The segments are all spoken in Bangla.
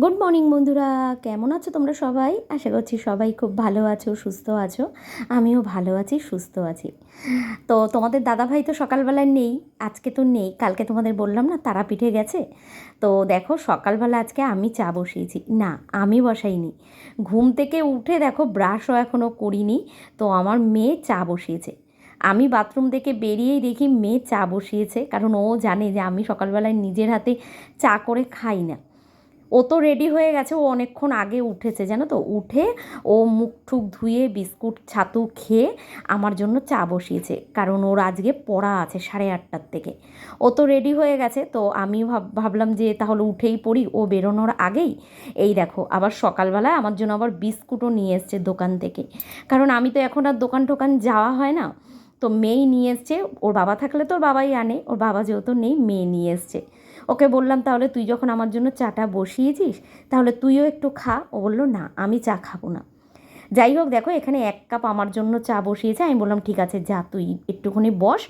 গুড মর্নিং বন্ধুরা। কেমন আছো তোমরা সবাই? আশা করছি সবাই খুব ভালো আছো, সুস্থ আছো। আমিও ভালো আছি, সুস্থ আছি। তো তোমাদের দাদাভাই তো সকালবেলায় নেই, আজকে তো নেই। কালকে তোমাদের বললাম না, তারাপীঠে গেছে। তো দেখো, সকালবেলা আজকে আমি চা বসিয়েছি। না, আমি বসাইনি। ঘুম থেকে উঠে দেখো, ব্রাশও এখনও করিনি। তো আমার মেয়ে চা বসিয়েছে। আমি বাথরুম থেকে বেরিয়েই দেখি মেয়ে চা বসিয়েছে। কারণ ও জানে যে আমি সকালবেলায় নিজের হাতে চা করে খাই না। ও তো রেডি হয়ে গেছে, ও অনেকক্ষণ আগে উঠেছে, জানো তো? উঠে ও মুখ ঠুক ধুয়ে বিস্কুট, ছাতু খেয়ে আমার জন্য চা বসিয়েছে, কারণ ওর আজকে পড়া আছে সাড়ে আটটার থেকে। ও তো রেডি হয়ে গেছে, তো আমি ভাব, ভাবলাম যে তাহলে উঠেই পড়ি, ও বেরোনোর আগেই। এই দেখো, আবার সকালবেলায় আমার জন্য আবার বিস্কুটও নিয়ে এসছে দোকান থেকে। কারণ আমি তো এখন আর দোকান টোকান যাওয়া হয় না, তো মেয়েই নিয়ে এসছে, ওর বাবা থাকলে তো ওর বাবাই আনে, ওর বাবা যেহেতু নেই, মেয়ে নিয়ে এসছে। ওকে বললাম, তাহলে তুই যখন আমার জন্য চাটা বসিয়েছিস, তাহলে তুইও একটু খা। ও বলল, না, আমি চা খাব না। যাই হোক, দেখো, এখানে এক কাপ আমার জন্য চা বসিয়েছে। আমি বললাম, ঠিক আছে, যা, তুই একটুখানি বস,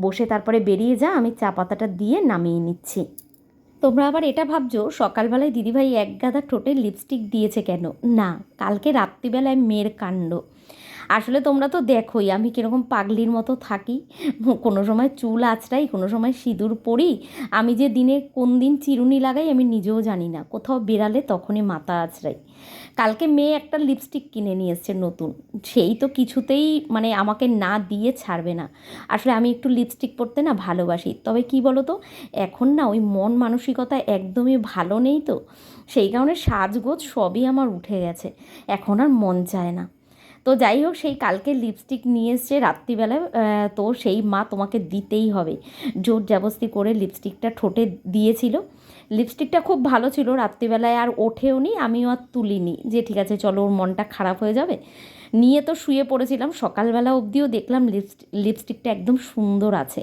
বসে তারপরে বেরিয়ে যা, আমি চা পাতাটা দিয়ে নামিয়ে নিচ্ছি। তোমরা আবার এটা ভাবছ, সকালবেলায় দিদিভাই এক গাদা ঠোঁটে লিপস্টিক দিয়েছে কেন? না, কালকে রাত্রিবেলায় মেয়ের কাণ্ড। আসলে তোমরা তো দেখোই, আমি কীরকম পাগলির মতো থাকি। কোনো সময় চুল আঁচড়াই কোনো সময় সিঁদুর পরি। আমি যে দিনে কোন দিন চিরুনি লাগাই, আমি নিজেও জানি না। কোথাও বেরালে তখনই মাথা আঁচড়াই কালকে মেয়ে একটা লিপস্টিক কিনে নিয়ে এসছে নতুন। সেই তো কিছুতেই মানে আমাকে না দিয়ে ছাড়বে না। আসলে আমি একটু লিপস্টিক পরতে না ভালোবাসি। তবে কি বলো তো এখন না ওই মন মানসিকতা একদমই ভালো নেই তো। সেই কারণে সাজগোজ সবই আমার উঠে গেছে। এখন আর মন চায় না। তো যাই হোক, সেই কালকে লিপস্টিক নিয়ে এসছে রাত্রিবেলায় তো সেই মা তোমাকে দিতেই হবে। জোর জাবস্তি করে লিপস্টিকটা ঠোঁটে দিয়েছিল। লিপস্টিকটা খুব ভালো ছিল, রাত্রিবেলায় আর ওঠেও নি, আমিও আর তুলিনি। যে ঠিক আছে, চলো ওর মনটা খারাপ হয়ে যাবে। নিয়ে তো শুয়ে পড়েছিলাম, সকালবেলা অবধিও দেখলাম লিপস্টিকটা একদম সুন্দর আছে।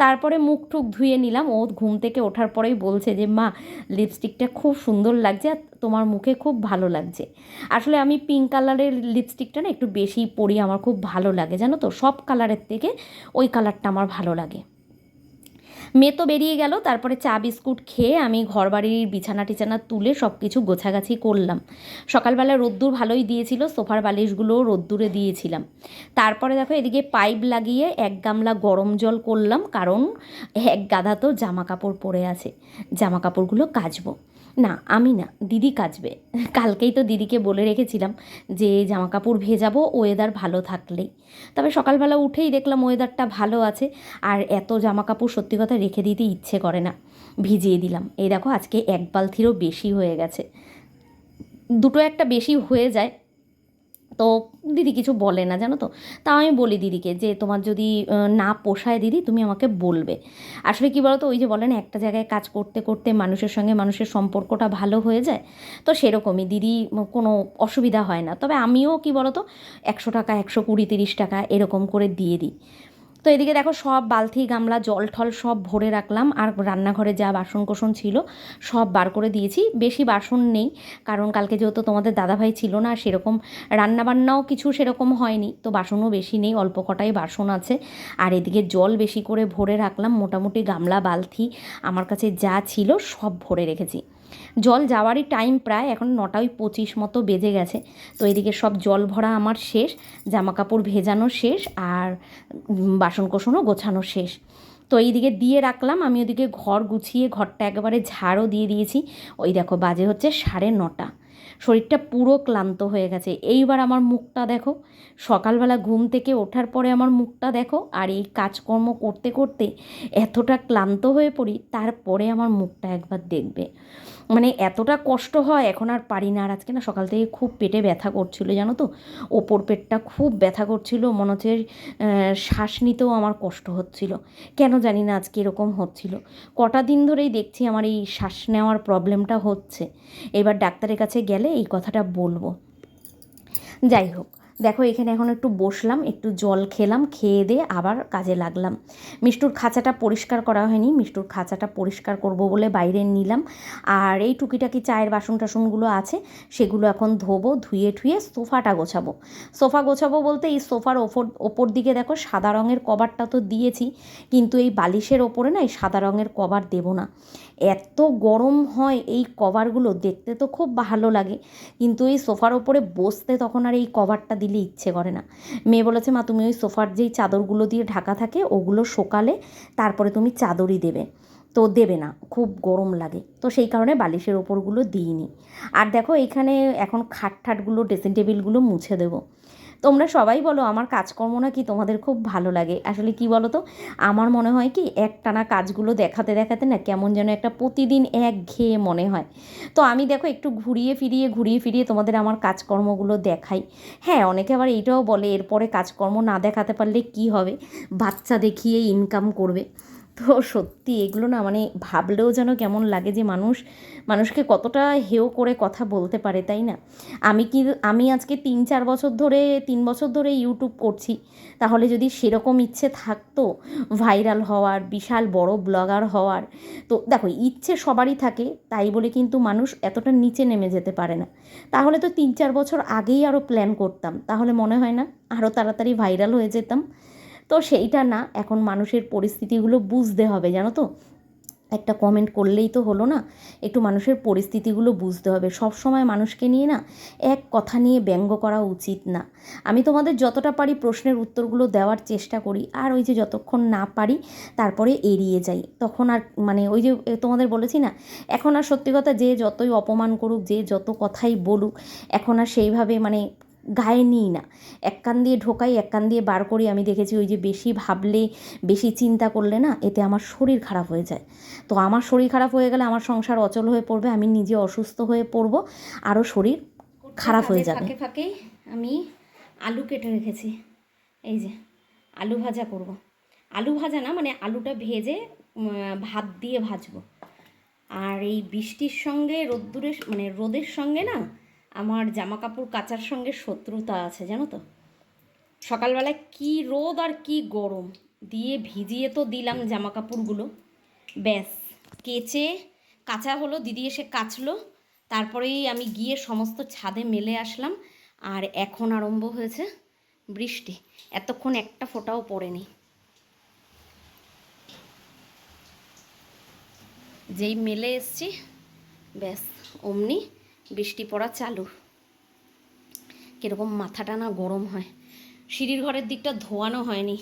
তারপরে মুখ টুক ধুয়ে নিলাম, ও ঘুম থেকে ওঠার পরেই বলছে যে, মা লিপস্টিকটা খুব সুন্দর লাগছে। আর তোমার মুখে খুব ভালো লাগছে। আসলে আমি পিঙ্ক কালারের লিপস্টিকটা না একটু বেশি পরি, আমার খুব ভালো লাগে, জানো তো? সব কালারের থেকে ওই কালারটা আমার ভালো লাগে। মেয়ে তো বেরিয়ে গেল, তারপরে চা বিস্কুট খেয়ে আমি ঘর বাড়ির বিছানা টিছানা তুলে সব কিছু গোছাগাছি করলাম। সকালবেলা রোদ্দুর ভালোই দিয়েছিল, সোফার বালিশগুলোও রোদ্দুরে দিয়েছিলাম। তারপরে দেখো এদিকে পাইপ লাগিয়ে এক গামলা গরম জল করলাম, কারণ এক গাদা তো জামা কাপড় পরে আছে জামা কাপড়গুলো কাচবো। না, আমি না, দিদি কাচবে। কালকেই তো দিদিকে বলে রেখেছিলাম যে জামা কাপড় ভেজাবো ওয়েদার ভালো থাকলেই। তবে সকালবেলা উঠেই দেখলাম ওয়েদারটা ভালো আছে, আর এত জামা কাপড় সত্যি কথা রেখে দিতে ইচ্ছে করে না। ভিজিয়ে দিলাম। এই দেখো, আজকে এক বালতিরও বেশি হয়ে গেছে। দুটো একটা বেশি হয়ে যায় তো দিদি কিছু বলে না, জানো তো? তা আমি বলি দিদিকে যে, তোমার যদি না পোষায় দিদি, তুমি আমাকে বলবে। আসলে কি বলো তো ওই যে বলে না, একটা জায়গায় কাজ করতে করতে মানুষের সঙ্গে মানুষের সম্পর্কটা ভালো হয়ে যায়, তো সেরকমই দিদি কোনো অসুবিধা হয় না। তবে আমিও কি বলো তো একশো টাকা, একশো কুড়ি, তিরিশ টাকা এরকম করে দিয়ে দিই। তো এদিকে দেখো সব বালতি, গামলা, জল ঠল সব ভরে রাখলাম। আর রান্নাঘরে যা বাসন কোসন ছিল সব বার করে দিয়েছি। বেশি বাসন নেই, কারণ কালকে যেহেতু তোমাদের দাদাভাই ছিল না, সেরকম রান্নাবান্নাও কিছু সেরকম হয়নি, তো বাসনও বেশি নেই, অল্প কটাই বাসন আছে। আর এদিকে জল বেশি করে ভরে রাখলাম, মোটামুটি গামলা, বালতি, আমার কাছে যা ছিল সব ভরে রেখেছি। জল যাওয়ারই টাইম প্রায় এখন নটা ওই পঁচিশ মতো বেজে গেছে। তো এদিকে সব জল ভরা আমার শেষ জামা কাপড় ভেজানো শেষ আর বাসন কোসনও গোছানো শেষ। তো এইদিকে দিয়ে রাখলাম, আমি ওদিকে ঘর গুছিয়ে ঘরটা একেবারে ঝাড়ও দিয়ে দিয়েছি। ওই দেখো, বাজে হচ্ছে সাড়ে নটা। শরীরটা পুরো ক্লান্ত হয়ে গেছে। এইবার আমার মুখটা দেখো, সকালবেলা ঘুম থেকে ওঠার পরে আমার মুখটা দেখো আর এই কাজকর্ম করতে করতে এতটা ক্লান্ত হয়ে পড়ি, তারপরে আমার মুখটা একবার দেখবে। মানে এতটা কষ্ট হয়, এখন আর পারি না। আর আজকে না সকাল থেকে খুব পেটে ব্যথা করছিল, জানো তো? ওপর পেটটা খুব ব্যথা করছিল, মনে হচ্ছে শ্বাস নিতেও আমার কষ্ট হচ্ছিল। কেন জানি না আজকে এরকম হচ্ছিল। কটা দিন ধরেই দেখছি আমার এই শ্বাস নেওয়ার প্রবলেমটা হচ্ছে। এবার ডাক্তারের কাছে গেলে এই কথাটা বলব। যাই হোক দেখো, এখানে এখন একটু বসলাম, একটু জল খেলাম, খেয়ে দিয়ে আবার কাজে লাগলাম। মিষ্টুর খাঁচাটা পরিষ্কার করা হয়নি, মিষ্টুর খাঁচাটা পরিষ্কার করব বলে বাইরে নিলাম। আর এই টুকিটাকি চায়ের বাসন টাসনগুলো আছে, সেগুলো এখন ধোবো, ধুয়ে ঠুয়ে সোফাটা গোছাবো। সোফা গোছাবো বলতে এই সোফার ওপর ওপর দিকে দেখো, সাদা রঙের কভারটা তো দিয়েছি, কিন্তু এই বালিশের ওপরে না এই সাদা রঙের কভার দেবো না। এত গরম হয় এই কভারগুলো, দেখতে তো খুব ভালো লাগে। কিন্তু এই সোফার ওপরে বসতে তখন আর এই কভারটা দিলে ইচ্ছে করে না। মেয়ে বলেছে, মা, তুমি ওই সোফার যেই চাদরগুলো দিয়ে ঢাকা থাকে, ওগুলো শোকালে তারপরে তুমি চাদরই দেবে। তো দেবে না, খুব গরম লাগে। তো সেই কারণে বালিশের ওপরগুলো দিইনি। আর দেখো, এখানে এখন খাট ঠাটগুলো ড্রেসিং টেবিলগুলো মুছে দেবো। তোমরা সবাই বলো, আমার কাজকর্ম নাকি তোমাদের খুব ভালো লাগে। আসলে কি বলো তো আমার মনে হয় কি, একটানা কাজগুলো দেখাতে দেখাতে না কেমন যেন একটা প্রতিদিন এক ঘেয়ে মনে হয়। তো আমি দেখো, একটু ঘুরিয়ে ফিরিয়ে ঘুরিয়ে ফিরিয়ে তোমাদের আমার কাজকর্মগুলো দেখাই। হ্যাঁ অনেকে আবার এইটাও বলে, এরপরে কাজকর্ম না দেখাতে পারলে কি হবে? বাচ্চা দেখিয়ে ইনকাম করবে। তো সত্যি এগুলো না মানে ভাবলেও যেন কেমন লাগে যে মানুষ, মানুষকে কতটা হেও করে কথা বলতে পারে, তাই না? আমি কি, আমি আজকে তিন চার বছর ধরে, তিন বছর ধরে ইউটিউব করছি। তাহলে যদি সেরকম ইচ্ছে থাকতো ভাইরাল হওয়ার, বিশাল বড় ব্লগার হওয়ার, তো দেখো ইচ্ছে সবারই থাকে, তাই বলে কিন্তু মানুষ এতটা নিচে নেমে যেতে পারে না। তাহলে তো তিন চার বছর আগেই আরও প্ল্যান করতাম, তাহলে মনে হয় না আরও তাড়াতাড়ি ভাইরাল হয়ে যেতাম। তো সেইটা না, এখন মানুষের পরিস্থিতিগুলো বুঝতে হবে, জানো তো? একটা কমেন্ট করলেই তো হলো না? একটু মানুষের পরিস্থিতিগুলো বুঝতে হবে। সব সময় মানুষকে নিয়ে না, এক কথা নিয়ে ব্যঙ্গ করা উচিত না। আমি তোমাদের যতটা পারি প্রশ্নের উত্তরগুলো দেওয়ার চেষ্টা করি, আর ওই যে যতক্ষণ না পারি তারপরে এড়িয়ে যাই। তখন আর মানে ওই যে তোমাদের বলেছি না, এখন আর সত্যি কথা যে যতই অপমান করুক, যে যত কথাই বলুক, এখন আর সেইভাবে মানে গায়ে নিই না। এক কান দিয়ে ঢোকাই, এক কান দিয়ে বার করি। আমি দেখেছি ওই যে বেশি ভাবলে, বেশি চিন্তা করলে না, এতে আমার শরীর খারাপ হয়ে যায়। তো আমার শরীর খারাপ হয়ে গেলে আমার সংসার অচল হয়ে পড়বে, আমি নিজে অসুস্থ হয়ে পড়ব আরও শরীর খারাপ হয়ে যাবে। ফাঁকে ফাঁকে আমি আলু কেটে রেখেছি। এই যে, আলু ভাজা করব। আলু ভাজা না মানে আলুটা ভেজে ভাত দিয়ে ভাজবো। আর এই বৃষ্টির সঙ্গে, রোদ্দুরের মানে রোদের সঙ্গে না আমার জামা কাপড় কাচার সঙ্গে শত্রুতা আছে, জানো তো? সকালবেলায় কি রোদ আর কি গরম। দিয়ে ভিজিয়ে তো দিলাম জামা কাপড়গুলো ব্যাস, কেচে কাঁচা হলো, দিদি এসে কাচলো। তারপরেই আমি গিয়ে সমস্ত ছাদে মেলে আসলাম। আর এখন আরম্ভ হয়েছে বৃষ্টি। এতক্ষণ একটা ফোঁটাও পড়েনি। যেই মেলে এসছি, ব্যাস, অমনি বৃষ্টি পড়া চালু। কীরকম মাথাটা না গরম হয়। সিঁড়ির ঘরের দিকটা ধোয়ানো হয়নি।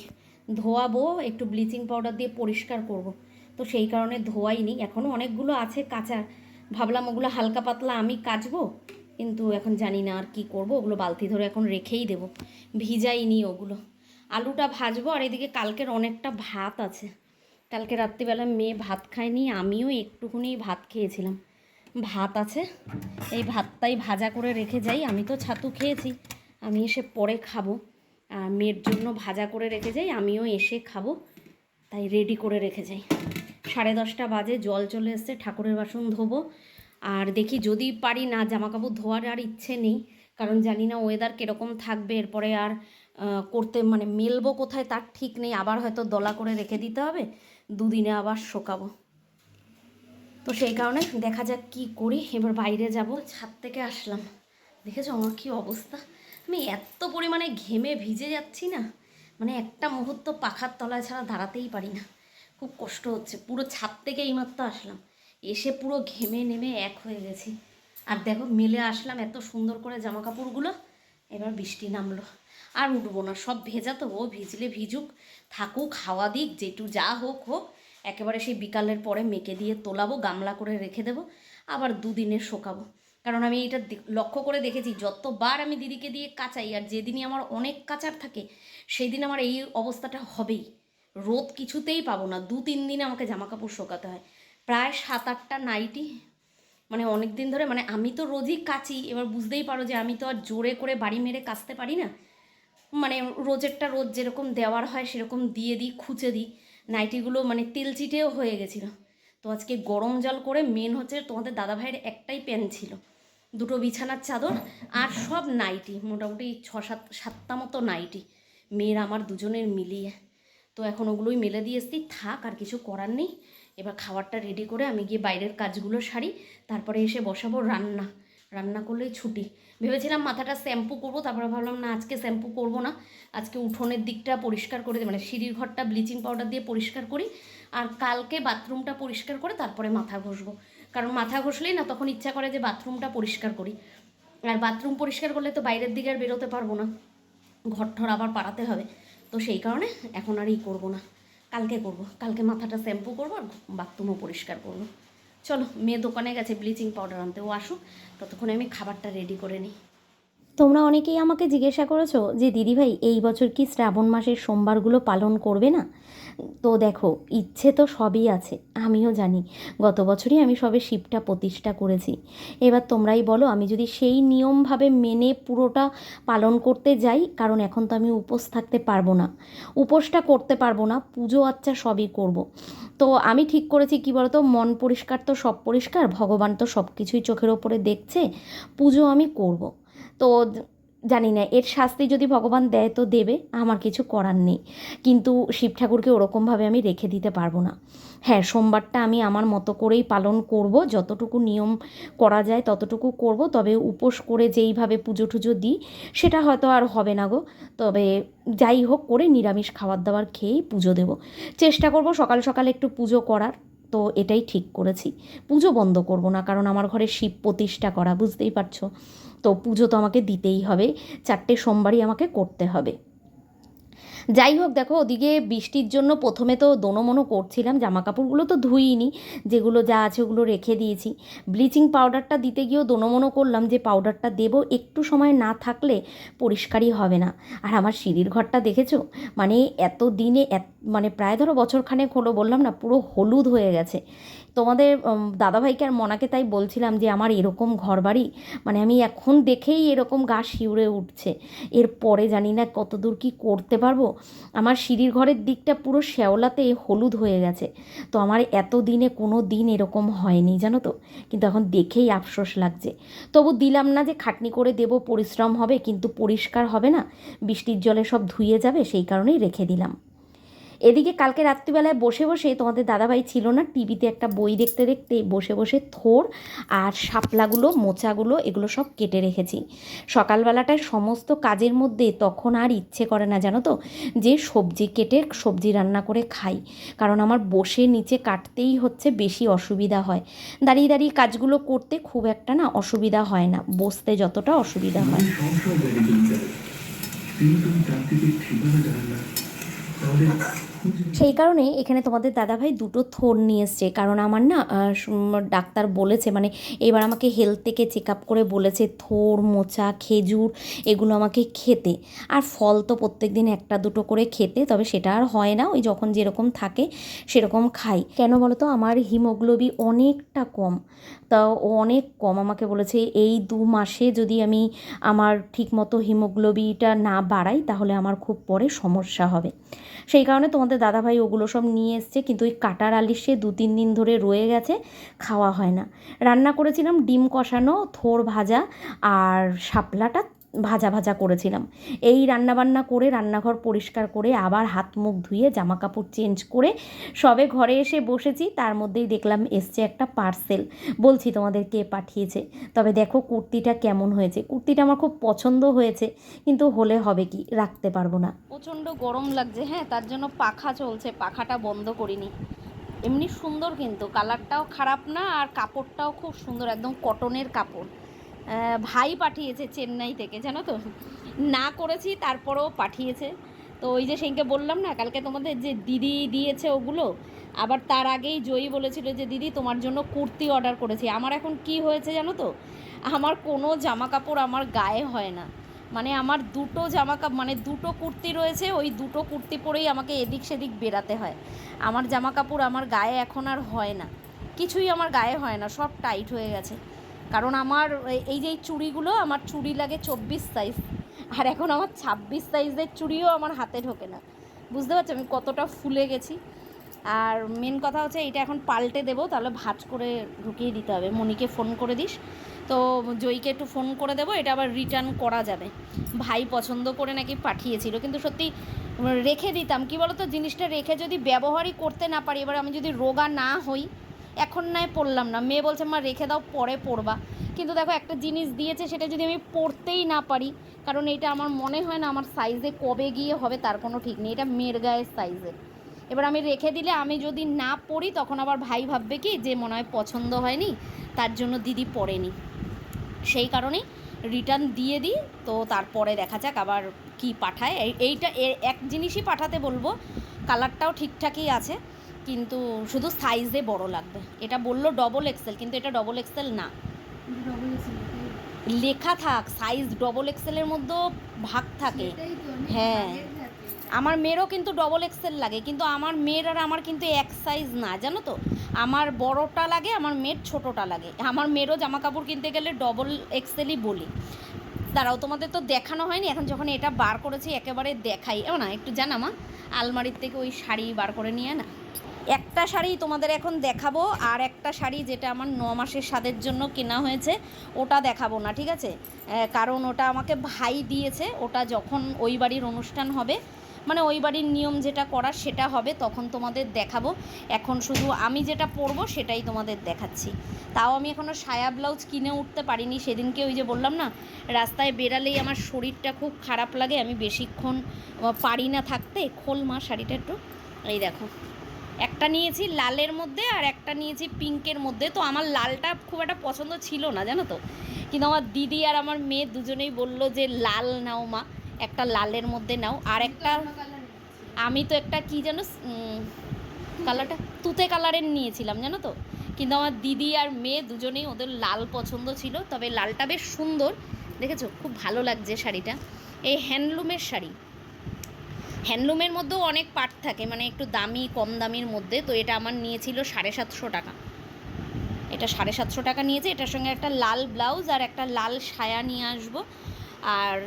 ধোয়াবো, একটু ব্লিচিং পাউডার দিয়ে পরিষ্কার করব। তো সেই কারণে ধোয়াইনি এখনও অনেকগুলো আছে কাঁচা। ভাবলাম ওগুলো হালকা পাতলা আমি কাচবো। কিন্তু এখন জানি না আর কি করব। ওগুলো বালতি ধরে এখন রেখেই দেবো। ভিজাইনি ওগুলো। আলুটা ভাজবো আর এদিকে কালকের অনেকটা ভাত আছে। কালকে রাত্রিবেলা মেয়ে ভাত খায়নি, আমিও একটুখানি ভাত খেয়েছিলাম। ভাত আছে। এই ভাতটাই ভাজা করে রেখে যাই। আমি তো ছাতু খেয়েছি। আমি এসে পরে খাব। মেয়ের জন্য ভাজা করে রেখে যাই। আমিও এসে খাব। তাই রেডি করে রেখে যাই। সাড়ে দশটা বাজে, জল চলে এসছে, ঠাকুরের বাসন ধোবো। আর দেখি যদি পারি না জামা কাপড় ধোয়ার আর ইচ্ছে নেই। কারণ জানি না ওয়েদার কীরকম থাকবে। এরপরে আর করতে মানে মেলবো কোথায় তার ঠিক নেই। আবার হয়তো দলা করে রেখে দিতে হবে। দুদিনে আবার শোকাবো। তো সেই কারণে দেখা যাক কি করি। এবার বাইরে যাব, ছাদ থেকে আসলাম। দেখেছ আমার কি অবস্থা? আমি এত পরিমাণে ঘেমে ভিজে যাচ্ছি না। মানে একটা মুহূর্ত পাখার তলায় ছাড়া দাঁড়াতেই পারি না। খুব কষ্ট হচ্ছে, পুরো ছাদ থেকে এইমাত্র আসলাম। এসে পুরো ঘেমে নেমে এক হয়ে গেছি। আর দেখো, মেলে আসলাম এত সুন্দর করে জামা কাপড়গুলো এবার বৃষ্টি নামলো। আর উঠবো না, সব ভেজা তো, ও ভিজলে ভিজুক, থাকুক, হাওয়া দিক, যেটু যা হোক হোক। একেবারে সেই বিকালের পরে মেকে দিয়ে তোলাবো, গামলা করে রেখে দেবো, আবার দুদিনে শোকাবো। কারণ আমি এটা লক্ষ্য করে দেখেছি, যতবার আমি দিদিকে দিয়ে কাচাই আর যেদিনই আমার অনেক কাচার থাকে সেই দিন আমার এই অবস্থাটা হবেই। রোদ কিছুতেই পাবো না, দু তিন দিনে আমাকে জামা কাপড় শোকাতে হয়। প্রায় সাত আটটা নাইটি মানে অনেক দিন ধরে মানে আমি তো রোজই কাচি, এবার বুঝতেই পারো যে আমি তো আর জোরে করে বাড়ি মেরে কাচতে পারি না। মানে রোজেরটা রোজ যেরকম দেওয়ার হয়, সেরকম দিয়ে দিই, খুঁচে দিই। নাইটিগুলো মানে তেলচিটেও হয়ে গেছিল। তো আজকে গরম জল করে মেন হচ্ছে তোমাদের দাদাভাইয়ের একটাই প্যান্ট ছিল। দুটো বিছানার চাদর আর সব নাইটি, মোটামুটি ছ সাত, সাতটা মতো নাইটি। মেয়ের আমার দুজনের মিলিয়ে। তো এখন ওগুলোই মেলে দিয়ে এসছি। থাক, আর কিছু করার নেই। এবার খাবারটা রেডি করে আমি গিয়ে বাইরের কাজগুলো সারি, তারপরে এসে বসাবো রান্না। রান্না করলেই ছুটি। ভেবেছিলাম মাথাটা শ্যাম্পু করব, তারপরে ভাবলাম না, আজকে শ্যাম্পু করব না। আজকে উঠোনের দিকটা পরিষ্কার করে মানে সিঁড়ির ঘরটা ব্লিচিং পাউডার দিয়ে পরিষ্কার করি, আর কালকে বাথরুমটা পরিষ্কার করে তারপরে মাথা ঘষবো। কারণ মাথা ঘষলেই না তখন ইচ্ছা করে যে বাথরুমটা পরিষ্কার করি। আর বাথরুম পরিষ্কার করলে তো বাইরের দিকে আর বেরোতে পারব না। ঘর ঠর আবার পাড়াতে হবে। তো সেই কারণে এখন আর ই করব না। কালকে করব। কালকে মাথাটা শ্যাম্পু করব আর বাথরুমও পরিষ্কার করব। চলো, মেয়ে দোকানে গেছে ব্লিচিং পাউডার আনতে। ও আসুক, ততক্ষণে আমি খাবারটা রেডি করে নিই। তোমরা অনেকেই আমাকে জিজ্ঞাসা করেছ যে দিদিভাই এই বছর কি শ্রাবণ মাসের সোমবারগুলো পালন করবে না তো দেখো, ইচ্ছে তো সবই আছে, আমিও জানি গত বছরই আমি সবে শিবটা প্রতিষ্ঠা করেছি এবার তোমরাই বলো, আমি যদি সেই নিয়মভাবে মেনে পুরোটা পালন করতে যাই, কারণ এখন তো আমি উপোস থাকতে পারব না উপোসটা করতে পারব না, পুজো আচ্চা সবই করব। তো আমি ঠিক করেছি কি বলতো, মন পরিষ্কার তো সব পরিষ্কার, ভগবান তো সব কিছুই চোখের ওপরে দেখছে, পুজো আমি করব। তো জানি না, এর শাস্তি যদি ভগবান দেয় তো দেবে, আমার কিছু করার নেই। কিন্তু শিব ঠাকুরকে ওরকমভাবে আমি রেখে দিতে পারব না। হ্যাঁ সোমবারটা আমি আমার মতো করেই পালন করব, যতটুকু নিয়ম করা যায় ততটুকু করব, তবে উপোস করে যেইভাবে পুজো টুজো দিই, সেটা হয়তো আর হবে না গো। তবে যাই হোক করে নিরামিষ খাবার দাবার খেয়েই পুজো দেব। চেষ্টা করব সকাল সকাল একটু পুজো করার। তো এটাই ঠিক করেছি। পুজো বন্ধ করব না, কারণ আমার ঘরে শিব প্রতিষ্ঠা করা, বুঝতেই পারছ? তো পুজো তো আমাকে দিতেই হবে, চারটে সোমবারই আমাকে করতে হবে। যাই হোক দেখো ওদিকে বৃষ্টির জন্য প্রথমে তো দোনোমনো করছিলাম জামা কাপড়গুলো তো ধুইনি, যেগুলো যা আছে ওগুলো রেখে দিয়েছি। ব্লিচিং পাউডারটা দিতে গিয়েও দোনোমনো করলাম যে পাউডারটা দেবো, একটু সময় না থাকলে পরিষ্কারই হবে না। আর আমার সিঁড়ির ঘরটা দেখেছ? মানে এত দিনে মানে প্রায় ধরো বছরখানেক হলো, বললাম না, পুরো হলুদ হয়ে গেছে। তোমাদের দাদাভাইকে আর মনাকে তাই বলছিলাম যে আমার এরকম ঘর বাড়ি মানে আমি এখন দেখেই এরকম গা শিউরে উঠছে। এরপরে জানি না কত দূর কী করতে পারব। আমার সিঁড়ির ঘরের দিকটা পুরো শ্যাওলাতে হলুদ হয়ে গেছে। তো আমার এত দিনে কোনো দিন এরকম হয়নি, জানো তো? কিন্তু এখন দেখেই আফসোস লাগছে। তবু দিলাম না যে খাটনি করে দেব, পরিশ্রম হবে, কিন্তু পরিষ্কার হবে না। বৃষ্টির জলে সব ধুয়ে যাবে, সেই কারণেই রেখে দিলাম। এদিকে কালকে রাত্রিবেলায় বসে বসে তোমাদের দাদাভাই ছিল না, টিভিতে একটা বই দেখতে দেখতে বসে বসে থোর আর শাপলাগুলো, মোচাগুলো, এগুলো সব কেটে রেখেছি। সকালবেলাটায় সমস্ত কাজের মধ্যে তখন আর ইচ্ছে করে না, জানো তো? যে সবজি কেটে সবজি রান্না করে খাই। কারণ আমার বসে নিচে কাটতেই হচ্ছে, বেশি অসুবিধা হয়। দাঁড়িয়ে দাঁড়িয়ে কাজগুলো করতে খুব একটা না অসুবিধা হয় না, বসতে যতটা অসুবিধা হয়। ঠিকানা সেই কারণে এখানে তোমাদের দাদাভাই দুটো থোর নিয়ে এসছে। কারণ আমার না ডাক্তার বলেছে মানে এবার আমাকে হেলথ থেকে চেক আপ করে বলেছে, থোর, মোচা, খেজুর এগুলো আমাকে খেতে। আর ফল তো প্রত্যেক দিন একটা দুটো করে খেতে, তবে সেটা আর হয় না, ওই যখন যেরকম থাকে সেরকম খাই। কেন বলো তো আমার হিমোগ্লোবি অনেকটা কম তা অনেক কম। আমাকে বলেছে, এই দু মাসে যদি আমি আমার ঠিকমতো হিমোগ্লোবিটা না বাড়াই, তাহলে আমার খুব পরে সমস্যা হবে। সেই কারণে তোমাদের দাদাভাই ওগুলো সব নিয়ে এসছে, কিন্তু ওই কাটার আলিশে দু তিন দিন ধরে রয়ে গেছে, খাওয়া হয় না। রান্না করেছিলাম ডিম কষানো, থোর ভাজা আর শাপলাটা ভাজা ভাজা করেছিলাম। এই রান্নাবান্না করে, রান্নাঘর পরিষ্কার করে, আবার হাত মুখ ধুয়ে জামা কাপড় চেঞ্জ করে সবে ঘরে এসে বসেছি। তার মধ্যেই দেখলাম এসছে একটা পার্সেল। বলছি, তোমাদের কে পাঠিয়েছে? তবে দেখো কুর্তিটা কেমন হয়েছে। কুর্তিটা আমার খুব পছন্দ হয়েছে, কিন্তু হলে হবে কি? রাখতে পারব না। প্রচণ্ড গরম লাগছে হ্যাঁ তার জন্য পাখা চলছে, পাখাটা বন্ধ করিনি। এমনি সুন্দর কিন্তু, কালারটাও খারাপ না, আর কাপড়টাও খুব সুন্দর, একদম কটনের কাপড়। ভাই পাঠিয়েছে চেন্নাই থেকে, জানো তো? না করেছি, তারপরেও পাঠিয়েছে। তো ওই যে সেদিনকে বললাম না, কালকে তোমাদের যে দিদি দিয়েছে ওগুলো, আবার তার আগেই জয়ী বলেছিল যে, দিদি, তোমার জন্য কুর্তি অর্ডার করেছি। আমার এখন কি হয়েছে জানো তো? আমার কোনো জামা কাপড় আমার গায়ে হয় না। মানে আমার দুটো জামা কাপড় মানে দুটো কুর্তি রয়েছে, ওই দুটো কুর্তি পরেই আমাকে এদিক সেদিক বেরাতে হয়। আমার জামা কাপড় আমার গায়ে এখন আর হয় না। কিছুই আমার গায়ে হয় না, সব টাইট হয়ে গেছে। কারণ আমার এই- যে চুড়িগুলো, আমার চুড়ি লাগে চব্বিশ সাইজ আর এখন আমার ছাব্বিশ সাইজের চুড়িও আমার হাতে ঢোকে না। বুঝতে পারছ? আমি কতটা ফুলে গেছি। আর মেন কথা হচ্ছে এটা এখন পাল্টে দেবো, তাহলে ভাঁজ করে ঢুকিয়ে দিতে হবে। মনিকে ফোন করে দিস। তো জয়ীকে একটু ফোন করে দেবো, এটা আবার রিটার্ন করা যাবে। ভাই পছন্দ করে নাকি পাঠিয়েছিল, কিন্তু সত্যি রেখে দিতাম। কি বলো তো জিনিসটা রেখে যদি ব্যবহারই করতে না পারি, এবার আমি যদি রোগা না হই এখন নয়, পড়লাম না। মেয়ে বলছে, মা, রেখে দাও, পরে পড়বা। কিন্তু দেখো, একটা জিনিস দিয়েছে, সেটা যদি আমি পড়তেই না পারি, কারণ এটা আমার মনে হয় না, আমার সাইজে কবে গিয়ে হবে, তার কোনো ঠিক নেই। এটা মেয়ের গায়ের সাইজের এবার আমি রেখে দিলে, আমি যদি না পড়ি, তখন আবার ভাই ভাববে কি, যে মনে হয় পছন্দ হয়নি, তার জন্য দিদি পড়েনি সেই কারণেই রিটার্ন দিয়ে দিই, তো তারপরে দেখা যাক আবার কি পাঠায়। এই- এইটা এক জিনিসই পাঠাতে বলব কালারটাও ঠিকঠাকই আছে। কিন্তু শুধু সাইজে বড় লাগবে। এটা বলল ডবল এক্সেল কিন্তু এটা ডবল এক্সেল না। লেখা থাক সাইজ ডবল এক্সেলের মধ্যেও ভাগ থাকে। হ্যাঁ। আমার মেয়েরও কিন্তু ডবল এক্সেল লাগে কিন্তু আমার মেয়ের আর আমার কিন্তু এক সাইজ না জানো তো? আমার বড়টা লাগে আমার মেয়ের ছোটোটা লাগে। আমার মেয়েরও জামা কাপড় কিনতে গেলে ডবল এক্সেলই বলি। দাঁড়াও তোমাদের তো দেখানো হয়নি এখন যখন এটা বার করেছি একেবারে দেখাই। না একটু জানা মা আলমারির থেকে ওই শাড়ি বার করে নিয়ে না। একটা শাড়ি তোমাদের এখন দেখাবো, আর একটা শাড়ি যেটা আমার ন মাসের স্বাদের জন্য কেনা হয়েছে, ওটা দেখাবো না, ঠিক আছে? কারণ ওটা আমাকে ভাই দিয়েছে, ওটা যখন ওই বাড়ির অনুষ্ঠান হবে মানে ওই বাড়ির নিয়ম যেটা করার সেটা হবে, তখন তোমাদের দেখাবো। এখন শুধু আমি যেটা পরবো সেটাই তোমাদের দেখাচ্ছি। তাও আমি এখনও সায়া ব্লাউজ কিনে উঠতে পারিনি, সেদিনকে ওই যে বললাম না, রাস্তায় বেরালেই আমার শরীরটা খুব খারাপ লাগে, আমি বেশিক্ষণ পারি না থাকতে, খোল মা, শাড়িটা একটু, এই দেখো। একটা নিয়েছি লালের মধ্যে আর একটা নিয়েছি পিঙ্কের মধ্যে। তো আমার লালটা খুব একটা পছন্দ ছিল না জানো তো? কিন্তু আমার দিদি আর আমার মেয়ে দুজনেই বলল যে লাল নাও মা একটা লালের মধ্যে নাও। আর একটা আমি তো একটা কি যেন কালারটা তুতে কালারের নিয়েছিলাম জানো তো? কিন্তু আমার দিদি আর মেয়ে দুজনেই ওদের লাল পছন্দ ছিল তবে লালটা বেশ সুন্দর। দেখেছ? খুব ভালো লাগছে শাড়িটা। এই হ্যান্ডলুমের শাড়ি। হ্যান্ডলুমের মধ্যেও অনেক পার্ট থাকে মানে একটু দামি, কম দামির মধ্যে, তো এটা আমার নিয়েছিল সাড়ে সাতশো টাকা। এটা সাড়ে সাতশো টাকা নিয়েছে, এটার সঙ্গে একটা লাল ব্লাউজ আর একটা লাল সায়া নিয়ে আসব। আর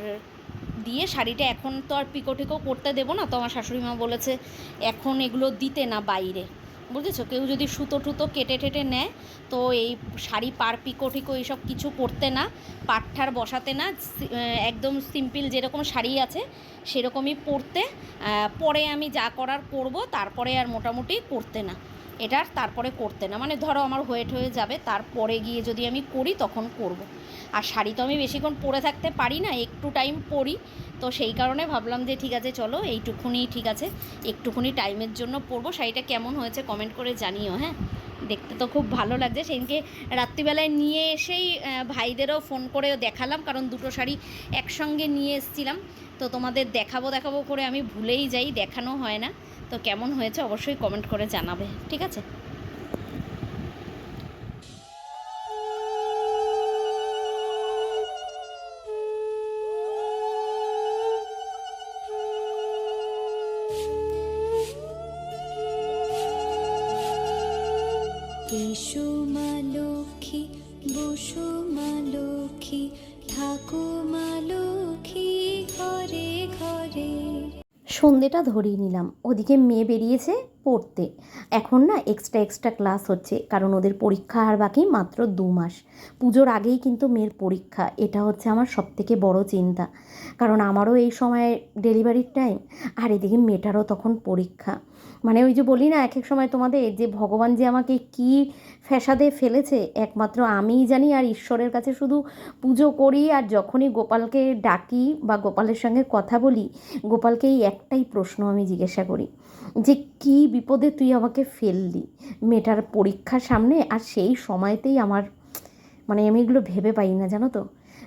দিয়ে শাড়িটা এখন তো আর পিকো টিকো করতে দেবো না, তো আমার শাশুড়ি মা বলেছে, এখন এগুলো দিতে না বাইরে। বুঝেছ? কেউ যদি সুতো টুতো কেটে টেটে নেয়, তো এই শাড়ি, পার পিকো টিকো এইসব কিছু করতে না পাটঠার বসাতে না একদম সিম্পল যেরকম শাড়ি আছে, সেরকমই পরতে পরে আমি যা করার করব, তারপরে আর মোটামুটি করতে না। এটার তারপরে করতে না। মানে ধরো আমার ওয়েট হয়ে যাবে, তারপরে গিয়ে যদি আমি করি তখন করব। আর শাড়ি তো আমি বেশিক্ষণ পরে থাকতে পারি না, একটু টাইম পরি। তো সেই কারণে ভাবলাম যে ঠিক আছে, চলো এইটুকুনি ঠিক আছে একটুখানি টাইমের জন্য পরবো। শাড়িটা কেমন হয়েছে কমেন্ট করে জানিও হ্যাঁ? দেখতে তো খুব ভালো লাগছে। সেদিনকে রাত্রিবেলায় নিয়ে এসেই ভাইদেরও ফোন করে দেখালাম, কারণ দুটো শাড়ি একসঙ্গে নিয়ে এসেছিলাম। তো তোমাদের দেখাবো দেখাবো করে আমি ভুলেই যাই, দেখানো হয় না। তো কেমন হয়েছে অবশ্যই কমেন্ট করে জানাবে ঠিক আছে? সন্ধেটা ধরিয়ে নিলাম। ওদিকে মেয়ে বেরিয়েছে পড়তে। এখন না এক্সট্রা এক্সট্রা ক্লাস হচ্ছে, কারণ ওদের পরীক্ষা আর বাকি মাত্র দু মাস। পুজোর আগেই কিন্তু মেয়ের পরীক্ষা, এটা হচ্ছে আমার সবথেকে বড় চিন্তা। কারণ আমারও এই সময় ডেলিভারির টাইম আর এদিকে মেয়েটারও তখন পরীক্ষা। মানে ওই যে বলি না এক এক সময় তোমাদের যে ভগবান যে আমাকে কি ফ্যাসাদে ফেলেছে, একমাত্র আমিই জানি আর ঈশ্বরের কাছে শুধু পুজো করি আর যখনই গোপালকে ডাকি বা গোপালের সঙ্গে কথা বলি, গোপালকে এই একটাই প্রশ্ন আমি জিজ্ঞাসা করি, যে কি বিপদে তুই আমাকে ফেললি? মেয়েটার পরীক্ষার সামনে আর সেই সময়তেই আমার মানে আমি এগুলো ভেবে পাই না, জানো তো?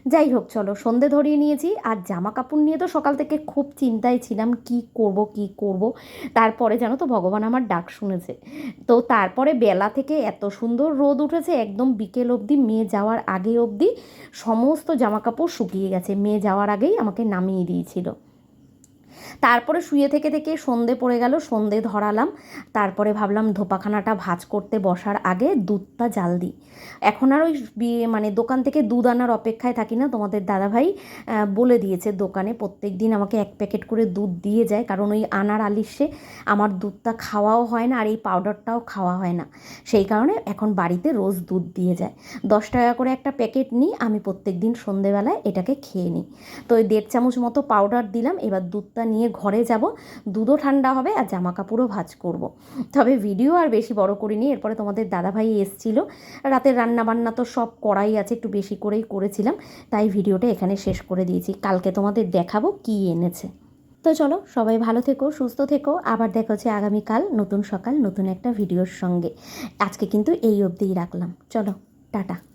যাই হোক, চলো, সন্ধে ধরিয়ে নিয়েছি। আর জামা কাপড় নিয়ে তো সকাল থেকে খুব চিন্তায় ছিলাম, কি করব কি করব? তারপরে জানো তো, ভগবান আমার ডাক শুনেছে। তো তারপরে বেলা থেকে এত সুন্দর রোদ উঠেছে, একদম বিকেল অবধি মেয়ে যাওয়ার আগে অবধি সমস্ত জামা কাপড় শুকিয়ে গেছে। মেয়ে যাওয়ার আগেই আমাকে নামিয়ে দিয়েছিল। তারপরে শুয়ে থেকে থেকে সন্ধে পড়ে গেল, সন্ধে ধরালাম। তারপরে ভাবলাম ধোপাখানাটা ভাজ করতে বসার আগে দুধটা জাল দিই। এখন আর ওই মানে দোকান থেকে দুধ আনার অপেক্ষায় থাকি না, তোমাদের দাদাভাই বলে দিয়েছে দোকানে প্রত্যেক দিন আমাকে এক প্যাকেট করে দুধ দিয়ে যায়, কারণ ওই আনার আলিশে আমার দুধটা খাওয়াও হয় না আর এই পাউডারটাও খাওয়া হয় না। সেই কারণে এখন বাড়িতে রোজ দুধ দিয়ে যায়। দশ টাকা করে একটা প্যাকেট নিই, আমি প্রত্যেক দিন সন্ধেবেলায় এটাকে খেয়ে নিই। তো ওই দেড় চামচ মতো পাউডার দিলাম, এবার দুধটা নিয়ে ঘরে যাব, দুধও ঠান্ডা হবে আর জামা কাপড়ও ভাজ করব। তবে ভিডিও আর বেশি বড় করিনি, এরপরে তোমাদের দাদাভাই এসছিল। রাতের রান্না বান্না তো সব করাই আছে, একটু বেশি করেই করেছিলাম, তাই ভিডিওটা এখানে শেষ করে দিয়েছি। কালকে তোমাদের দেখাবো কি এনেছে। তো চলো, সবাই ভালো থেকো, সুস্থ থেকো, আবার দেখা হচ্ছে আগামীকাল নতুন সকাল, নতুন একটা ভিডিওর সঙ্গে। আজকে কিন্তু এই অবধিই রাখলাম। চলো, টাটা।